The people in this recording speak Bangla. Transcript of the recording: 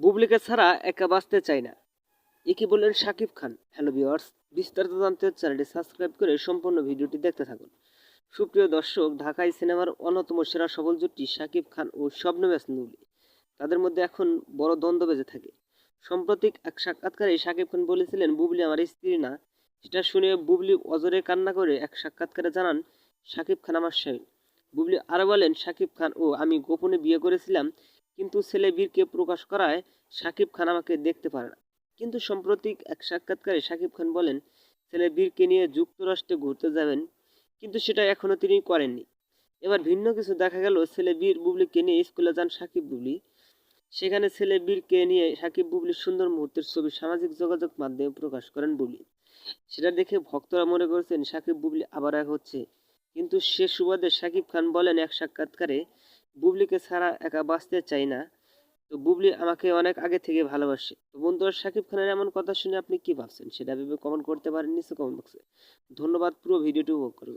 বুবলিকে ছাড়া একা বাঁচতে চাই না। একে বললেন শাকিব খান। হ্যালো ভিওয়ার্স বিস্তারিত জানতে চ্যানেলটি সাবস্ক্রাইব করে সম্পূর্ণ ভিডিওটি দেখতে থাকুন। সুপ্রিয় দর্শক, ঢাকাই সিনেমার অন্যতম সেরা সফল জুটি শাকিব খান ও শবনম বুবলি তাদের মধ্যে এখন বড় দ্বন্দ্ব বেজে থাকে। সাম্প্রতিক এক সাক্ষাৎকারে শাকিব খান বলেছিলেন, বুবলি আমার স্ত্রী না। সেটা শুনে বুবলি অজরে কান্না করে এক সাক্ষাৎকারে জানান শাকিব খান আমার স্বামী বুবলি আরও বলেন শাকিব খান, ও, আমি গোপনে বিয়ে করেছিলাম, কিন্তু ছেলে বীরকে প্রকাশ করায় শাকিব খান আমাকে দেখতে পারে না। কিন্তু সাম্প্রতিক এক সাক্ষাৎকারে শাকিব খান বলেন, ছেলে বীরকে নিয়ে যুক্তরাষ্ট্রে ঘুরতে যাবেন, কিন্তু সেটা এখনও তিনি করেননি। এবার ভিন্ন কিছু দেখা গেল, ছেলে বীর বুবলিকে নিয়ে স্কুলে যান সাকিব বুবলি। সেখানে ছেলে বীরকে নিয়ে সাকিব বুবলির সুন্দর মুহূর্তের ছবি সামাজিক যোগাযোগ মাধ্যমে প্রকাশ করেন বুবলি। সেটা দেখে ভক্তরা মনে করছেন, সাকিব বুবলি আবার এক হচ্ছে কিন্তু সে সুবাদে সাকিব খান বলেন এক সাক্ষাৎকারে, বুবলিকে ছাড়া একা বাঁচতে চাই না। তো বুবলি আমাকে অনেক আগে থেকে ভালোবাসে। তো বন্ধুরা সাকিব খানের এমন কথা শুনে আপনি কি ভাবছেন? সেটা ভেবে কমেন্ট করতে পারেন নিচে কমেন্ট বক্সে ধন্যবাদ, পুরো ভিডিওটি উপভোগ করে